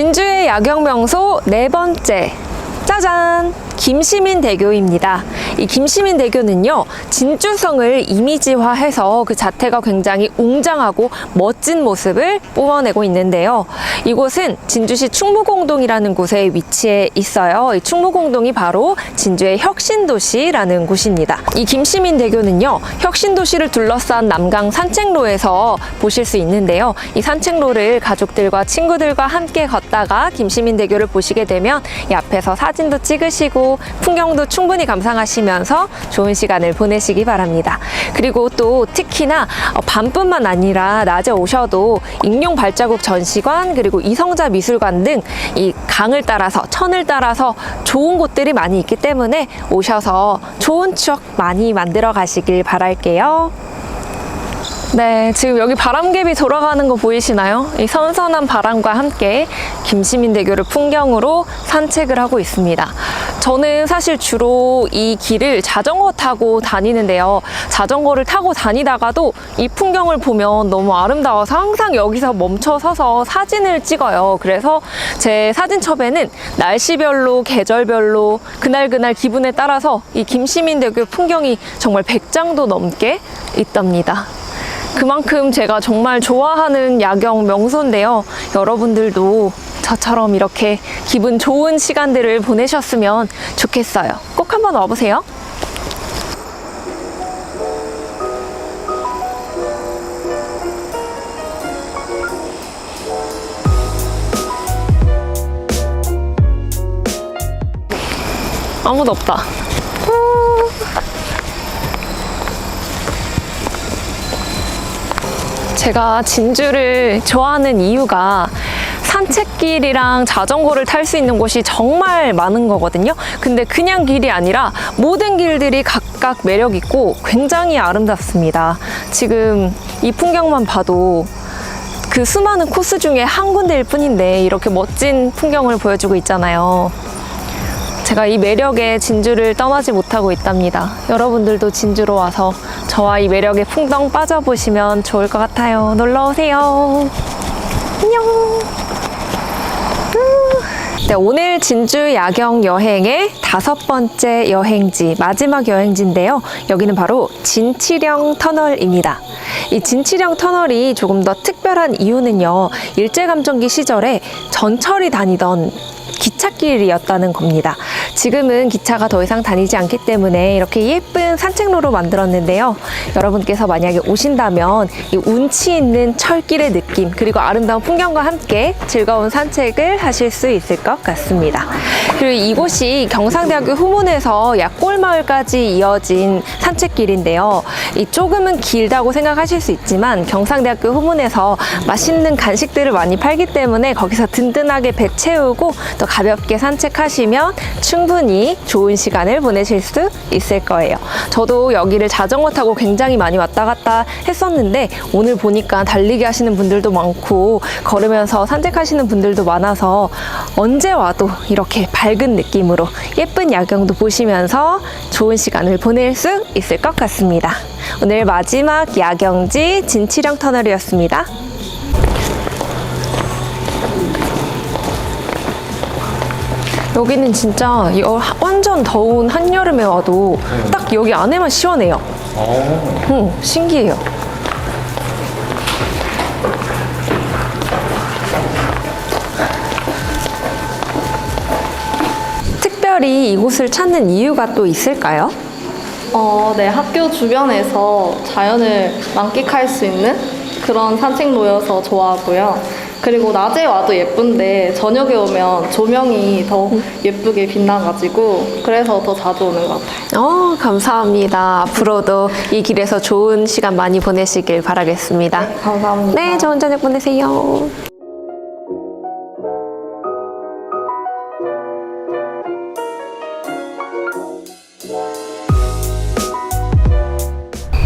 진주의 야경 명소 네 번째. 짜잔! 김시민 대교입니다. 이 김시민 대교는요, 진주성을 이미지화해서 그 자태가 굉장히 웅장하고 멋진 모습을 뿜어내고 있는데요. 이곳은 진주시 충무공동이라는 곳에 위치해 있어요. 이 충무공동이 바로 진주의 혁신도시라는 곳입니다. 이 김시민 대교는요, 혁신도시를 둘러싼 남강 산책로에서 보실 수 있는데요. 이 산책로를 가족들과 친구들과 함께 걷다가 김시민 대교를 보시게 되면 이 앞에서 사진도 찍으시고 풍경도 충분히 감상하시면서 좋은 시간을 보내시기 바랍니다. 그리고 또 특히나 어, 밤뿐만 아니라 낮에 오셔도 익룡 발자국 전시관 그리고 이성자 미술관 등 이 강을 따라서 천을 따라서 좋은 곳들이 많이 있기 때문에 오셔서 좋은 추억 많이 만들어 가시길 바랄게요. 네, 지금 여기 바람개비 돌아가는 거 보이시나요? 이 선선한 바람과 함께 김시민대교를 풍경으로 산책을 하고 있습니다. 저는 사실 주로 이 길을 자전거 타고 다니는데요. 자전거를 타고 다니다가도 이 풍경을 보면 너무 아름다워서 항상 여기서 멈춰 서서 사진을 찍어요. 그래서 제 사진첩에는 날씨별로, 계절별로, 그날그날 기분에 따라서 이 김시민대교 풍경이 정말 100장도 넘게 있답니다. 그만큼 제가 정말 좋아하는 야경 명소인데요. 여러분들도 저처럼 이렇게 기분 좋은 시간들을 보내셨으면 좋겠어요. 꼭 한번 와보세요. 아무도 없다. 제가 진주를 좋아하는 이유가 산책길이랑 자전거를 탈 수 있는 곳이 정말 많은 거거든요. 근데 그냥 길이 아니라 모든 길들이 각각 매력 있고 굉장히 아름답습니다. 지금 이 풍경만 봐도 그 수많은 코스 중에 한 군데일 뿐인데 이렇게 멋진 풍경을 보여주고 있잖아요. 제가 이 매력에 진주를 떠나지 못하고 있답니다. 여러분들도 진주로 와서 저와 이 매력에 풍덩 빠져보시면 좋을 것 같아요. 놀러 오세요. 안녕. 음. 네, 오늘 진주 야경 여행의 다섯 번째 여행지, 마지막 여행지인데요. 여기는 바로 진치령 터널입니다. 이 진치령 터널이 조금 더 특별한 이유는요. 일제감정기 시절에 전철이 다니던 기찻길이었다는 겁니다. 지금은 기차가 더 이상 다니지 않기 때문에 이렇게 예쁜 산책로로 만들었는데요. 여러분께서 만약에 오신다면 이 운치 있는 철길의 느낌 그리고 아름다운 풍경과 함께 즐거운 산책을 하실 수 있을 것 같습니다. 그리고 이곳이 경상대학교 후문에서 약골마을까지 이어진 산책길인데요. 이 조금은 길다고 생각하실 수 있지만 경상대학교 후문에서 맛있는 간식들을 많이 팔기 때문에 거기서 든든하게 배 채우고 또 가볍게 산책하시면 충분히 좋은 시간을 보내실 수 있을 거예요. 저도 여기를 자전거 타고 굉장히 많이 왔다 갔다 했었는데 오늘 보니까 달리기 하시는 분들도 많고 걸으면서 산책하시는 분들도 많아서 언제 와도 이렇게 밝은 느낌으로 예쁜 야경도 보시면서 좋은 시간을 보낼 수 있을 것 같습니다. 오늘 마지막 야경지 진치령 터널이었습니다. 여기는 진짜 여- 완전 더운 한여름에 와도 딱 여기 안에만 시원해요. 응, 신기해요. 특별히 이곳을 찾는 이유가 또 있을까요? 어, 네, 학교 주변에서 자연을 만끽할 수 있는 그런 산책로여서 좋아하고요. 그리고 낮에 와도 예쁜데 저녁에 오면 조명이 더 예쁘게 빛나가지고 그래서 더 자주 오는 것 같아요. 어, 감사합니다. 앞으로도 이 길에서 좋은 시간 많이 보내시길 바라겠습니다. 감사합니다. 네, 좋은 저녁 보내세요.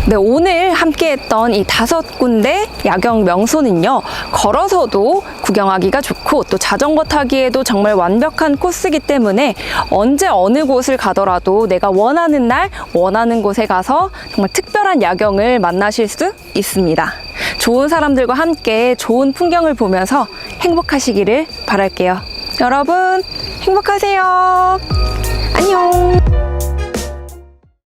네, 오늘 함께 했던 이 다섯 군데 야경 명소는요, 걸어서도 구경하기가 좋고 또 자전거 타기에도 정말 완벽한 코스이기 때문에 언제 어느 곳을 가더라도 내가 원하는 날, 원하는 곳에 가서 정말 특별한 야경을 만나실 수 있습니다. 좋은 사람들과 함께 좋은 풍경을 보면서 행복하시기를 바랄게요. 여러분, 행복하세요. 안녕.